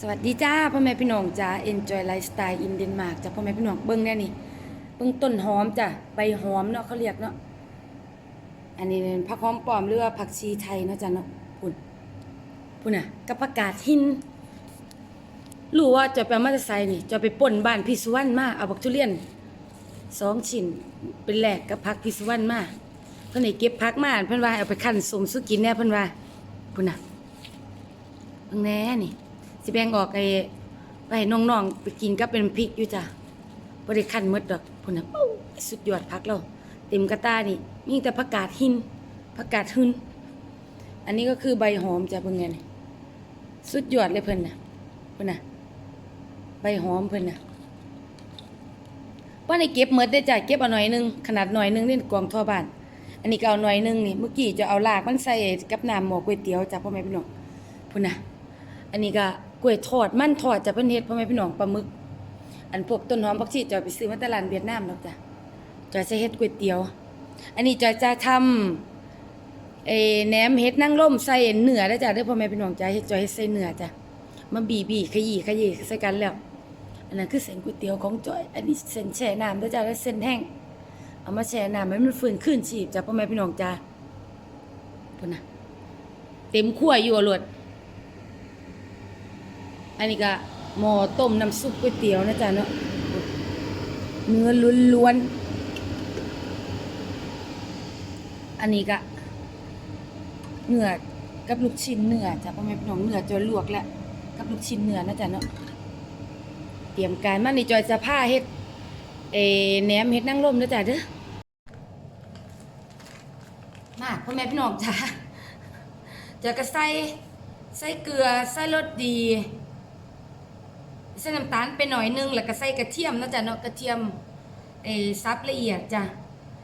สวัสดีจ้าพ่อแม่พี่น้องจ้า Enjoy Lifestyle in Denmark จ้าพ่อแม่พี่น้องเบิ้งแน่นี่เบิ้งต้นหอมจ้ะใบหอมเนาะเขาเรียกเนาะอันนี้เป็นผักหอมปลอมหรือว่าผักชีไทยเนาะจ้ะเนาะพุ่นพุ่นน่ะกับผักกาดหินรู้ว่าจะไปเอามาจะใส่นี่ จะไปป่นบ้านพี่สุวรรณมาเอาบักทุเรียนสองชิ้นเป็นแหลกกับผักพี่สุวรรณมาเพิ่อนให้เก็บผักมาเพิ่อนว่าเอาไปคั่นสมสุกินแน่เพิ่อนว่าพุ่นน่ะเบิ่งแน่นี่ สิแบ่งออกไอ้ไปให้น้องๆไปกินก็เป็นพริกอยู่จ้ะบ่ได้คั่นมดดอกพุ่นน่ะสุดยอดผักเราเต็มกระตานี่มีแต่ผักกาดหินผักกาดหึนอันนี้ก็คือใบหอมจ้ะเพิ่นไงนี่สุดยอดเลยเพิ่นน่ะเพิ่นน่ะใบหอมเพิ่นน่ะว่าได้เก็บหมดได้จ้ะเก็บเอาหน่อยนึงขนาดหน่อยนึงนี่กองทั่วบ้าน อันนี้ก็เอาหน่อยนึงนี่เมื่อกี้จะเอารากมันใส่กับน้ำหม้อก๋วยเตี๋ยวจ้ะพ่อแม่พี่น้องพุ่นน่ะอันนี้ก็ กล้วยทอดมันทอดจะเพิ่นเฮ็ดพ่อแม่พี่น้องปลาหมึก อันพวกต้นหอมผักชีจอยไปซื้อมาตลาดเวียดนามแล้วจ้ะจอยจะเฮ็ดก๋วยเตี๋ยว อันนี้จอยจะทำเอแหนมเฮ็ดนั่งร่มใส่เนื้อแล้วจ้ะเด้อพ่อแม่พี่น้องจ้ะเฮ็ดจอยเฮ็ดใส่เนื้อจ้ะมาบีบีขยี้ขยี้ใส่กันแล้ว อันนั้นคือเส้นก๋วยเตี๋ยวของจอย อันนี้เส้นแช่น้ำเด้อจ้ะแล้วเส้นแห้งเอามาแช่น้ำให้มันฟื้นขึ้นชีพจ้ะพ่อแม่พี่น้องจ้ะพุ่นน่ะเต็มขั้วอยู่อะโลด อันนี้ก็หม้อต้มน้ำซุปก๋วยเตี๋ยวนะจ๊ะเนาะเนื้อล้วนๆ อันนี้ก็เนื้อกับลูกชิ้นเนื้อจ้ะพ่อแม่พี่น้องเนื้อจอยลวกแล้วกับลูกชิ้นเนื้อนะจ๊ะเนาะเตรียมการมาในจอยจะผ้าเฮ็ดเอแหนมเฮ็ดนั่งร่มนะจ๊ะเด้อมาพ่อแม่พี่น้องจ้ะจะก็ใส่ใส่เกลือใส่รสดี ส่น้ำตาลไปหน่อยนึงแล้วก็ใส่กระเทียมนะจ๊ะเนาะกระเทียมเออซับละเอียดจ้ะ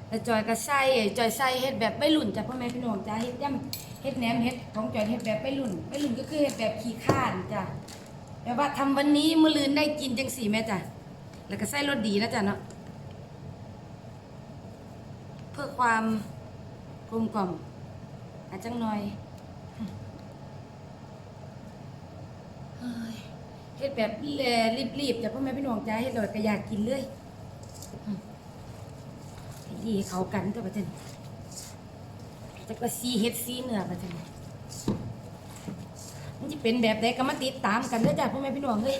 แล้วจอยก็ใส่เอ่อจอยใส่เฮ็ดแบบไม่หลุ่นจ้ะพ่อแม่พี่น้องจ้ะเฮ็ดย่ำเฮ็ดแหนมเฮ็ดของจอยเฮ็ดแบบไม่หลุ่นไม่หลุ่นก็คือเฮ็ดแบบขี้ข้านจ้ะแปลว่าทำวันนี้มื้อลืนได้กินจังสี่แม่จ้ะแล้วก็ใส่รสดีนะจ๊ะเนาะเพื่อความกลมกล่อมอาจจังหน่อยเฮ้ย เฮ็ดแบบแลรีบๆจ้ะพ่อแม่พี่น้องจ้าเฮ็ดโดยก็อยากกินเลยดีเขากันตัวประเทศจะก็ซีเฮ็ดซีเนื้อประเทศมันจะเป็นแบบใดก็มาติดตามกันเด้อจ้ะพ่อแม่พี่น้องเฮ้ย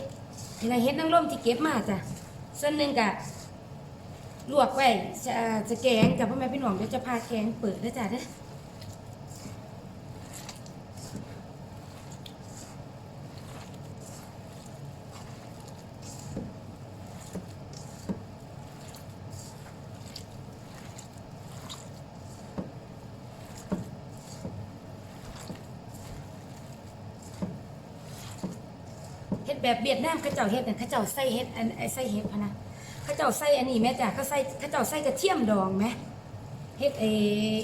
นี่ละเฮ็ดนางร่มที่เก็บมาจ้ะส่วนหนึ่งก็ลวกไว้จะจะแกงจ้ะพ่อแม่พี่น้องเดี๋ยวจะพาแกงเปิดเด้อจ้ะเด้อ แบบเวียดนามเขาเจ้าเฮ็ดน่ะเขาเจ้าใส่เฮ็ดอันไอ้ใส่เฮ็ดพะนะเขาเจ้าใส่อันนี้แม่จ้ะเขาใส่เขาเจ้าใส่กระเทียมดองแม่เฮ็ดเอ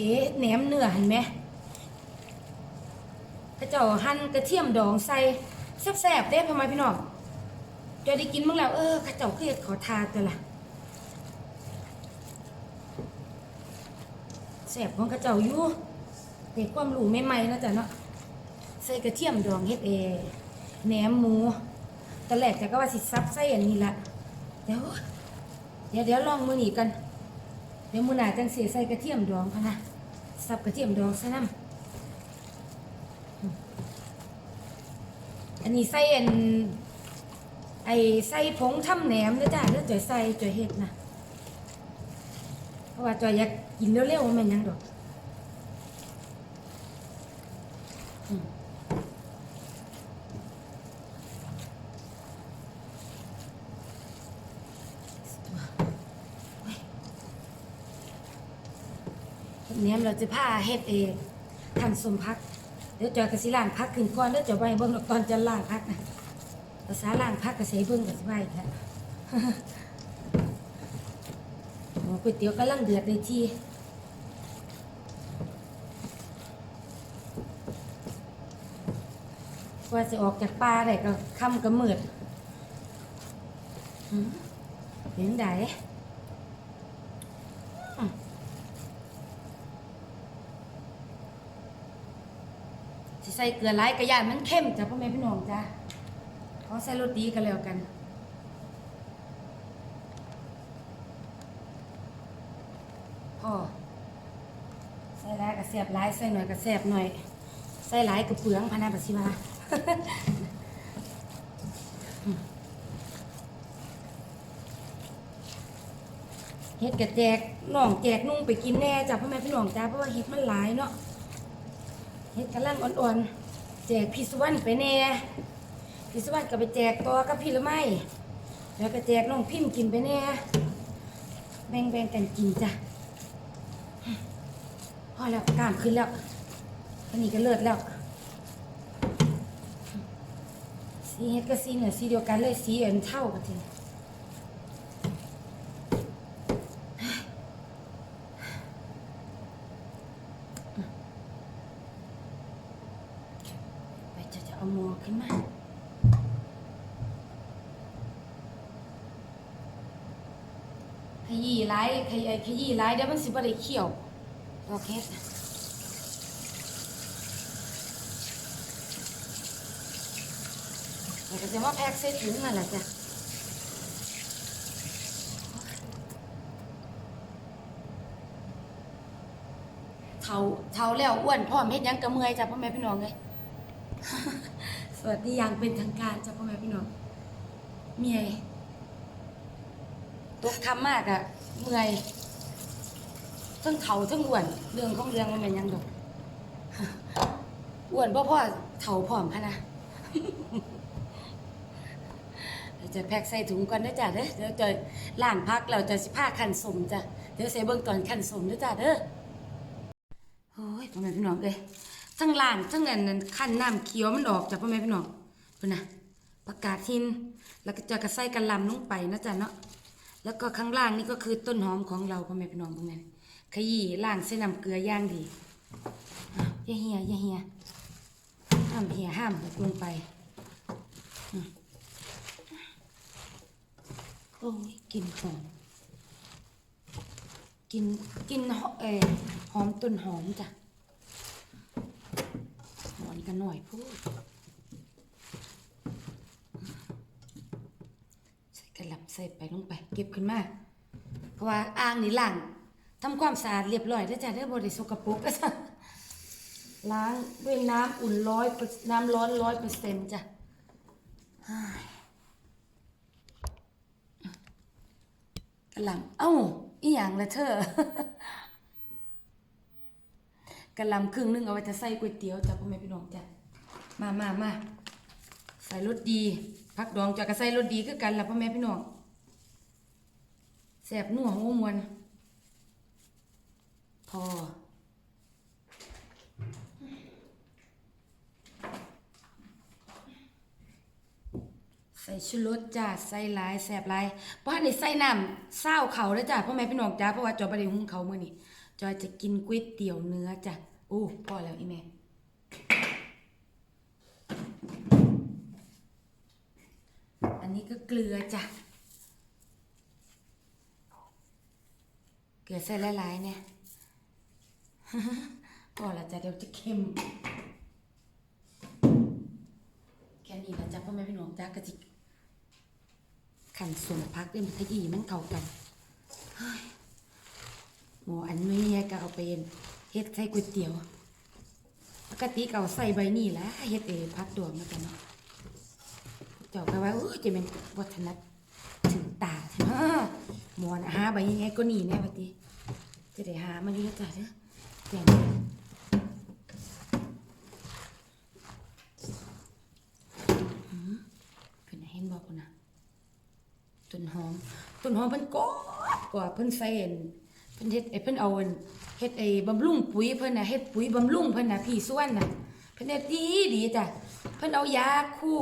เฮ็ดแหนมเนื้อเหั่นแม่เขาเจ้าหั่นกระเทียมดองใส่แซ่บๆเด้พ่อม่พี่น้องจะได้กินมั้งแล้วเออเขาเจ้าคือเฮ็ดขอทานตัวล่ะแซ่บของเขาเจ้าอยู่แต่ความรู้ใหม่ๆนะจ๊ะเนาะใส่กระเทียมดองเฮ็ดเอแหนมหมู ตอนแรกจะก็ว่าสิซับไส้อันนี้ละเดี๋ยวเดี๋ยวเดี๋ยวลองมือหนีกัน เดี๋ยวมือหนาจังเสียใส่กระเทียมดองพะนะซับกระเทียมดองซะน้ำอืมอันนี้ใส่อันไอใส่ผงทำแหนมเด้อจ้าเด้อจ่อยใส่จ่อยเฮ็ดนะเพราะว่าจ่อยอยากกินเร็วๆมันแม่นหยังดอก เนี้ยเราจะผ้าเฮ็ดเองทำสมพัก เดี๋ยวจอยกระสิล่างพักขึ้นก่อนเดี๋ยวจอยไปเบิ่งตอนจะล่างพักนะภาษาล่างพักกระเสเบิ่งกระสิไปค่ะโอ้ก๋วยเตี๋ยวกำลังเดือดเลยทีกว่าจะออกจากป่าได้ก็ค่ำก็มืดเป็นได ใส่เกลือหลายกระยานมันเข้มจ้ะพ่อแม่พี่น้องจ้ะใส่รสดีกันแล้วกันพอใส่หลายก็แซ่บหลายใส่หน่อยก็แซ่บหน่อย ใส่หลายก็เปลืองพนาบัดสิว่าเฮ็ดกะแจกน้องแจกนุ่งไปกินแน่จ้ะพ่อแม่พี่น้องจ้าเพราะว่าเฮ็ดมันหลายเนาะ เฮ็ดกำลังอ่อนๆแจกพี่สุวรรณไปแน่พี่สุวรรณก็ไปแจกต่อกับพี่ละไม้แล้วก็แจกน้องพิมพ์กินไปแน่แบ่งๆกันกินจ้ะพอแล้วกล้ามขึ้นแล้วอันนี้ก็เลิศแล้วสีเฮ็ดก็สีเหนือสีเดียวกันเลยสีเอ็นเท่ากันที ไป จะจะเอขึ้นมาขยี้ไล่ขยี้ขยี้ไล่เดี๋ยวมันสิบ่ได้เขียวโอเคแล้วก็จะมาแพ็กใส่ถุงนั่นแหละจ้ะเท่าเท่าแล้วอ้วนพร้อมเฮ็ดยังกระเมยจ้ะพ่อแม่พี่น้องเลย สวัสดีอย่างเป็นทางการจ้ะพ่อแม่พี่น้องเมียตกคำมากอะเมื่อยทั้งเถาทั้งอ้วน เรื่องของเรื่องมันเป็นยังดอกอ้วนพ่อพ่อเถาผอมคะนะเดี๋ยวจะแพ็กใส่ถุงก่อนนะจ้ะเด้อเดี๋ยวจะล้างพักเราจะสิผ้าขันสมจ้ะเดี๋ยวใส่เบิ่งตอนขันสมนะจ้ะเด้อโอ้ยพ่อแม่พี่น้องเอ้ย ทั้งลางทั้งอันนั้นขั้นน้ำเขียวมันออกจ้ะพ่อแม่พี่น้องเพิ่นนะประกาศหินแล้วก็จะกระใส่กระลำลงไปนะจ๊ะเนาะแล้วก็ข้างล่างนี่ก็คือต้นหอมของเราพ่อแม่พี่น้องพวกนั้นขยี้ล้างเส้นน้ำเกลือย่างดีอย่าเหียอย่าเหียห้ามเหียห้ามหกลงไปโอ้ยกินหอมกินกินหอเออหอมต้นหอมจ้ะ กันหน่อยพูดใส่กระหลับใส่ไปลงไป เก็บขึ้นมา เพราะว่าอ่างนี่ล้างทำความสะอาดเรียบร้อยแล้วจ้ะเด้บริสุกปรกก็จ้ะล้างด้วยน้ำอุ่นร้อยน้ำร้อนร้อยเปอร์เซ็นต์จ้ะกะหล่ำเอ้าอีหยังละเธอ กะหล่ำครึ่งหนึงเอาไว้จะใส่ก๋วยเตี๋ยวจ้ะพ่อแม่พี่น้องจ้ะมามามาใส่รสดีผักดองจะกระใส่รสดีคือกันล่ะพ่อแม่พี่น้องแสบนัวหัวมวนพอใส่ชูรสจ้าใส่ลายแสบลายเพราะในใส่น้ำเศร้าเขาแล้วจ้าพ่อแม่พี่น้องจ้าเพราะว่าจอยไปเดี๋ยวหุงเขาเมื่อนี้จอยจะกินก๋วยเตี๋ยวเนื้อจ้ะ อ้พอแล้วอีแม่อันนี้ก็เกลือจ้ะ เกลือใส่หลายๆเนี่ยพอแล้วจ้ะเดี๋ยวจะเค็ม แค่นี้แหละจ้ะพ่อแม่พี่น้องจ้ากะจิขันส่วนพักเล่นขยี้มันเข้ากันเฮ้ยหมูอันนี้ก็เอาไปเเฮ็ดใส่ก๋วยเตี๋ยวปกติเก่าใส่ใบนี่แหละเฮ็ดเอพักดวงมากันเนาะเจ้าก็ว่าเออจะเป็นวัฒนถึงตาใช่ไหมหมอนหาใบยังไงก็นี่แน่ปฏิจะได้หามาอยู่นะจ้ะเด้อแก่นี้เพิ่นเห็นบอกนะต้นหอมต้นหอมเพิ่นกอดกว่าเพิ่นใส่อัน เพิ่นเฮ็ดไอ้เพิ่นเอาอันเฮ็ดไอ้บำรุงปุ๋ยเพิ่นน่ะเฮ็ดปุ๋ยบำรุงเพิ่นน่ะพี่ส่วนน่ะเพิ่นเฮ็ดดีดีจ้ะเพิ่นเอายาคู่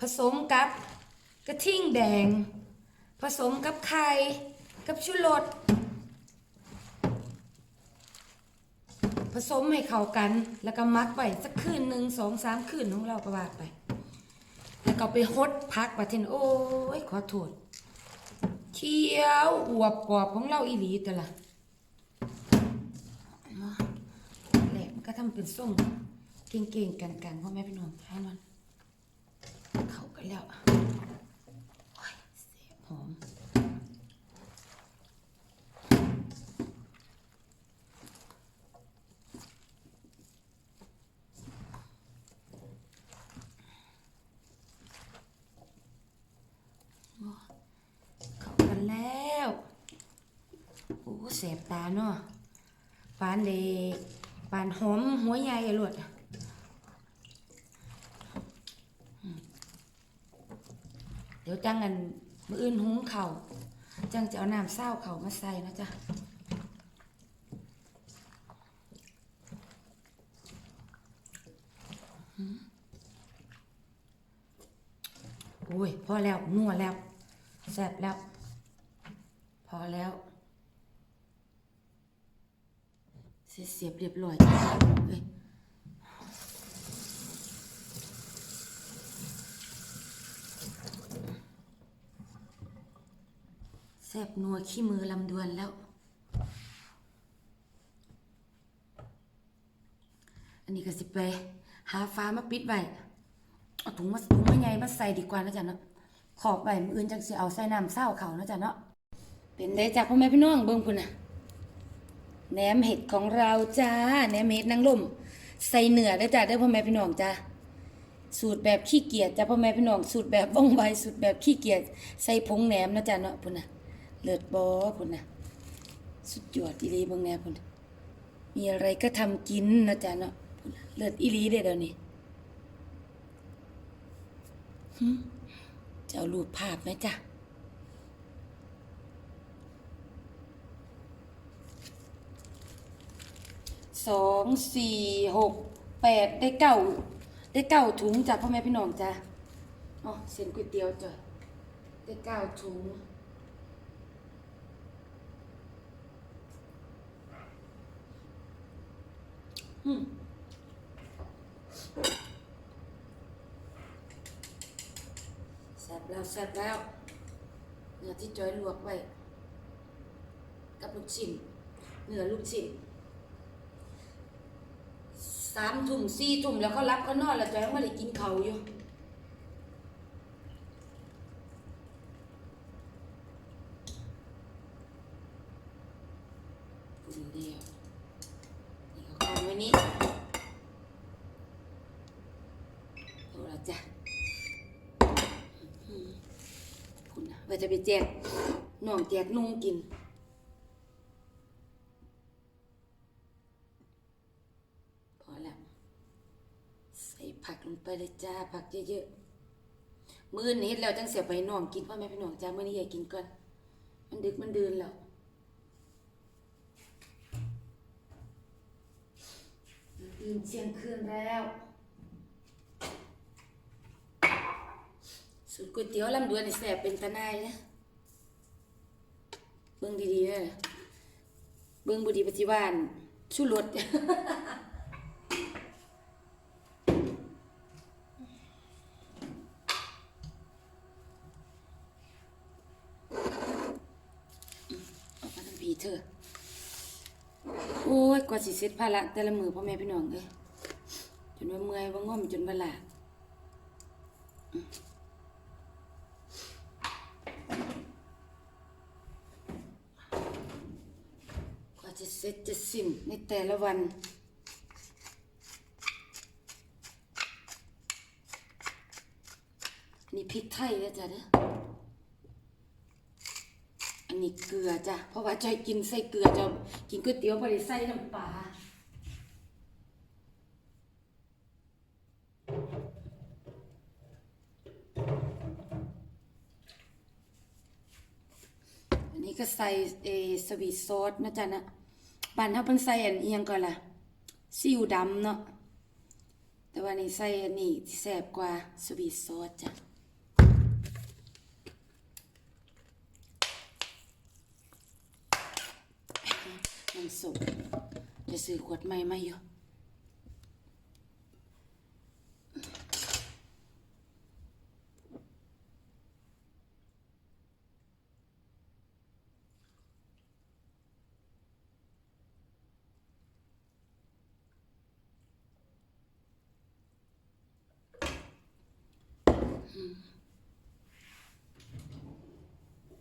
ผสมกับกระทิ่งแดง ผสมกับไข่กับชูรสผสมให้เข้ากัน แล้วก็มักไว้สักคืนหนึ่งสองสามคืนของเราก็ว่าไป แล้วก็ไปฮดพักประเทนโอ้ยขอโทษ เขียวอวบกรอบของเราอีหลีแต่ละแหลมก็ทำเป็นส่งเก่งๆกันๆพ่อแม่พี่น้องให้นอนเขากันแล้วเสียหอม เข้ากันแล้ว โอ้ แสบตาเนาะปานเดปานหอมหัวใหญ่อะลวดเดี๋ยวจังกันมืออื่นหุงเข่าจังจะเอาน้ำเศร้าเข่ามาใส่นะจ๊ะโอ้ยพอแล้วนัวแล้วแซ่บแล้ว พอแล้ว เสียเสียบเรียบร้อยเอ้ยแซบนัวขี้มือลำดวนแล้ว อันนี้ก็สิไปหาฟ้ามาปิดไว้เอาถุงมาถุงมาใหญ่มาใส่ดีกว่านะจ๊ะเนาะขอบไว้มืออื่นจังสิเอาใส่น้ำเศร้าเขานะจ๊ะเนาะเป็นได้จากพ่อแม่พี่น้องเบิ่งพุ่นน่ะ แหนมเห็ดของเราจ้าแหนมเห็ดนางลมใส่เนื้อได้จ้าเด้พ่อแม่พี่น้องจ้าสูตรแบบขี้เกียจจ้าพ่อแม่พี่น้องสูตรแบบบ้องใบสูตรแบบขี้เกียจใส่ผงแหนมนะจ้าเนาะพุ่นน่ะเลิศบอพุ่นน่ะสุดยอดอีหลีบิ่งแหนพุ่นมีอะไรก็ทำกินนะจ้าเนาะพุ่นน่ะเลิศอีหลีเด้เดี๋ยวนี้จะเอารูปภาพไหมจ้า สองสี่หกแปดได้เก้าได้เก้าถุงจ้ะพ่อแม่พี่น้องจ้ะอ๋อเส้นก๋วยเตี๋ยวจ้ะได้เก้าถุงอืมแซ่บแล้วแซ่บแล้วเนื้อที่จอยลวกไว้ กับลูกชิ้นเนื้อลูกชิ้น สามถุ่มสี่ถุ่มแล้วเขารับเขานอนแล้วจอยยังม่ได้กินเขาอยู่คุณเดียวนี่ก็คองไว้นี้เอาละจ้ะคุณนะว่าจะไปแจกน้องแจกนุ่งกิน พอแล้ว ใส่ผักลง ไปเลยจ้าผักเยอะๆมื้อนี้เฮ็ดแล้วจังเสียไปน้องกินพ่อแม่พี่น้องจ้ามื้อนี้อย่ากินก่อนมันดึกมันเดินแล้วตื่นเที่ยงคืนแล้วสูตรก๋วยเตี๋ยวลำดวนนี่แซ่บเป็นตะนายนะเบิ่งดีๆเด้อเบิ่งบ่ดีปฏิวานชูรส ออกมาทำผีเถอะโอ้ย กว่าสิ เสร็จภาระแต่ละมือพ่อแม่พี่น้องเอ้ยจนว่าเมื่อยว่าง่อมจนว่าลากว่าจะเสร็จจะสิ้นในแต่ละวันนนี้พริกไทยแล้วจ้ะเด้อ นี้เกลือจ้ะ เพราะว่าจอยกินใส่เกลือจะกินก๋วยเตี๋ยวบ่ได้ใส่น้ำปลาอันนี้ก็ใส่เอสวีทซอสนะจ๊ะนะบ้านเฮาเพิ่นใส่อันเอียงก่อนล่ะซีอิ๊วดำเนาะแต่ว่านี่ใส่อันนี้แซ่บกว่าสวีทซอสจ้ะ สด จะซื้อขวดใหม่ไหมยอะ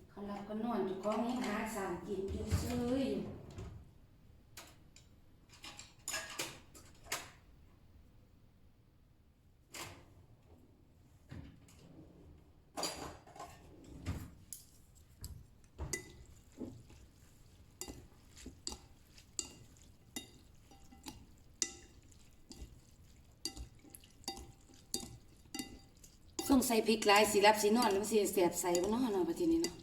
เขารับกันอนอยู่ก้อนี้หาสามกินอยู่ซื้ออยู่ ส่งใส่พริกหลายสิรับสินอนแล้วมันสิเสียบใส่บ่เนาะเนาะประเทศนี้เนาะ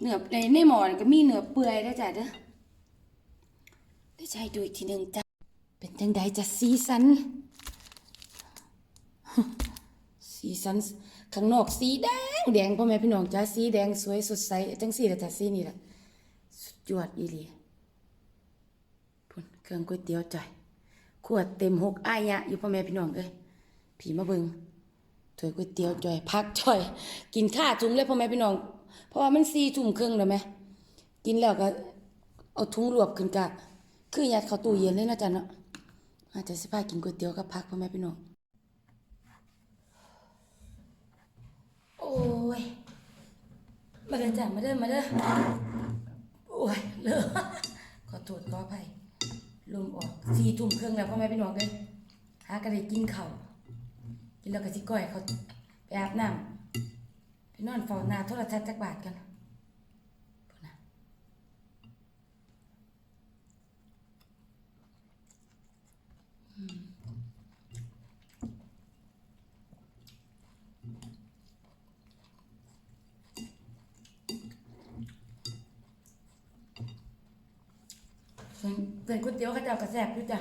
เนื้อในในหมอนก็มีเนื้อเปื่อยแล้วจ้ะเด้อเดี๋ยวจะให้ดูอีกทีหนึ่งจ้ะเป็นจังใดจะสีสันสีสันข้างนอกสีแดงแดงพ่อแม่พี่น้องจ้าสีแดงสวยสดใสจังสีละจ้ะสีนี่แหละสุดยอดอีหลีพุ่น เครื่องก๋วยเตี๋ยวจ่อยขวดเต็มหกอายะอยู่พ่อแม่พี่น้องเอ้ยผีมาเบิงถ้วยก๋วยเตี๋ยวจ่อยพักจ่อย กินข้าถุงเลยพ่อแม่พี่น้อง เพราะว่ามันสี่ถุ่มครึ่งแล้วไหมกินแล้วก็ เอาถุงรวบขึ้นกะคือยัดเข้าตู้เย็นเลยนะจ๊ะเนาะอาจจะสิพากินก๋วยเตี๋ยวกับพักพ่อแม่พี่น้องโอ้ยมาเดินจ้ะมาเดินมาเดินโอ้ยเลอะขอโทษขออภัย ลมออกสี่ทุ่มครึ่งแล้วพ่อแม่พี่น้องเลยหากระได้กินข้าวกินแล้วก็สิก้อยเขาไปอาบน้ำไปนอนเฝ้าหน้าโทรทัศน์จักบาทกันพูดนะอืม ส่วนส่วนก๋วยเตี๋ยวเขาเจ้ากระแซบด้วยจ้ะ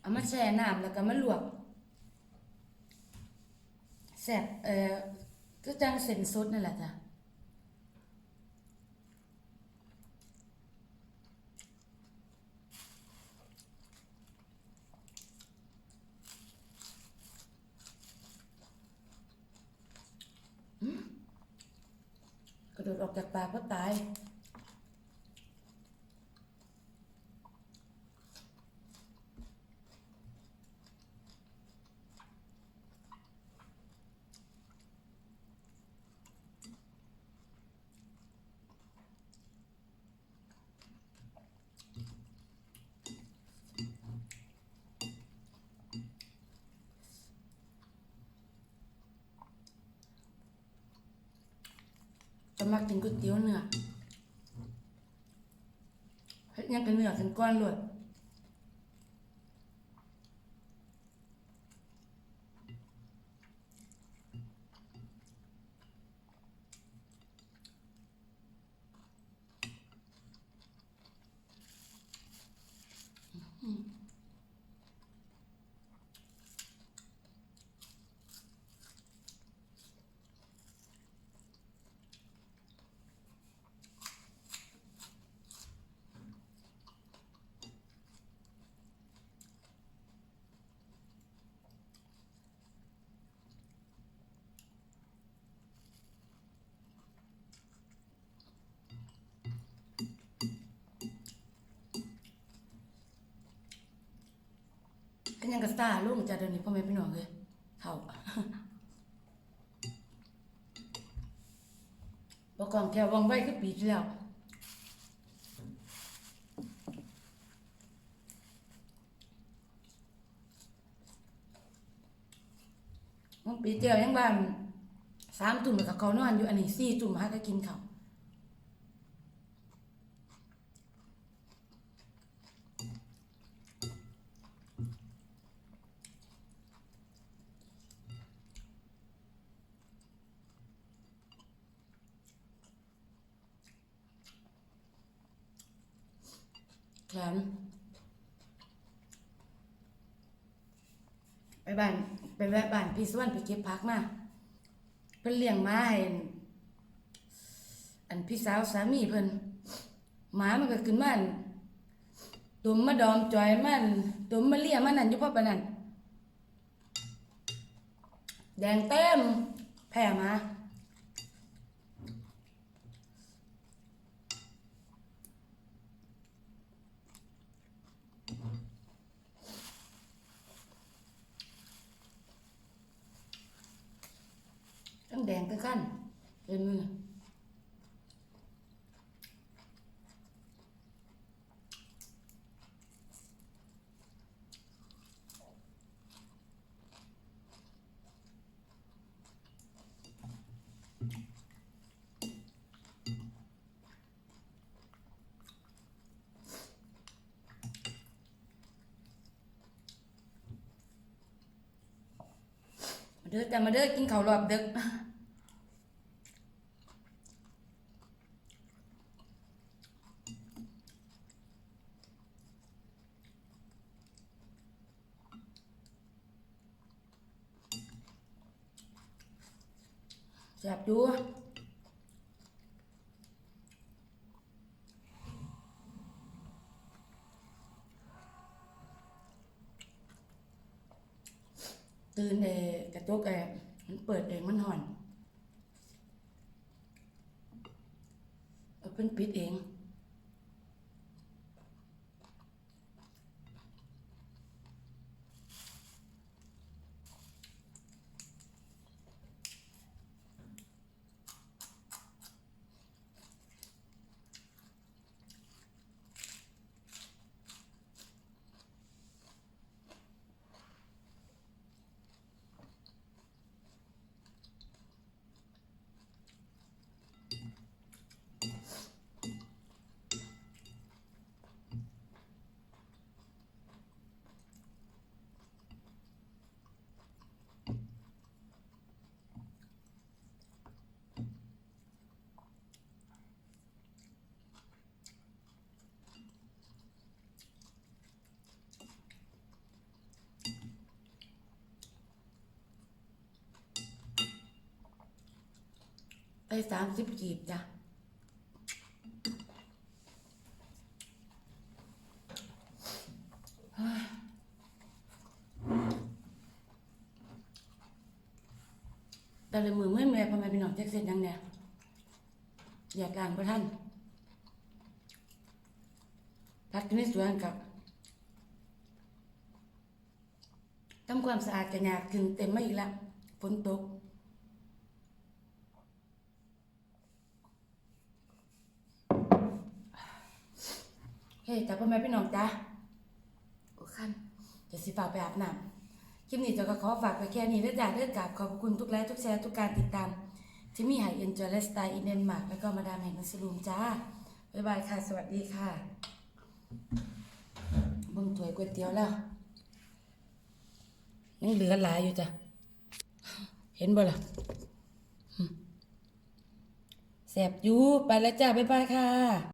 เอามาแช่น้ำแล้วก็มาลวกแซบเอ่อก็จังเส้นสดนั่นแหละจ้ะอืม กระโดดออกจากปากก็ตาย มากินก๋วยเตี๋ยวเนื้อเฮ็ดหยังเป็นเนื้อเป็นก้อนเลยเป็นห ยังกระซ่าลุงจะเดี๋ยวนี้พ่อแม่พี่น้องเลยเท่าบอกก่อนแค่วังไว้คือปีที่แล้วมันปีเดียวยังบ้านสามตุ่มกับเขานอนอยู่อันนี้สี่ตุ่มหาก็กินเขาวแขนไปบ้าน ไปแวะบ้านพี่สวนไปเก็บผักมาเพิ่นเลี้ยงหมาให้อันอันพี่สาวสามีเพิ่นหมามันก็ขึ้นมานตุ่มมาดอมจอยมันตุ่มมาเลียมันนั่นอยู่พ่อปานนั้นแดงเต็มแผ่มา ทั้งขั้นเห็นมือมาเด้อจ้ะมาเด้อกินข้าวรอบดึก แซ่บอยู่ ตื่นเอกระจกเอมันเปิดเองมันห่อนเอาเป็นปิดเอง ได้สามสิบกีบจ้ะแต่ละมือเมื่อแม่พ่อแม่พี่น้องแจ็คเสร็จยังเนี่ยอยากการพระท่านพักที่ในสวนกับทำความสะอาดกันยากขึ้นเต็มไม่อีกแล้วฝนตก เฮ้ยจ้าพ่อแม่พี่น้องจ้าโอ้คันจะสิฝากไปอาบน้ำคลิปนี้จะก็ขอฝากไปแค่นี้เด้อจ้าเด้อกราบขอบคุณทุกไลค์ทุกแชร์ทุกการติดตาม ที่มีหายเอ็นจอยและสไตล์อินเดนมาร์กแล้วก็มาดามแห่งมัสลูมจ้าบ๊ายบายค่ะ สวัสดีค่ะบิ่งถ้วยก๋วยเตี๋ยวแล้วยังเหลือหลายอยู่จ้ะเห็นบ่ล่ะอืมแสบอยู่ไปแล้วจ้าบ๊ายบายค่ะ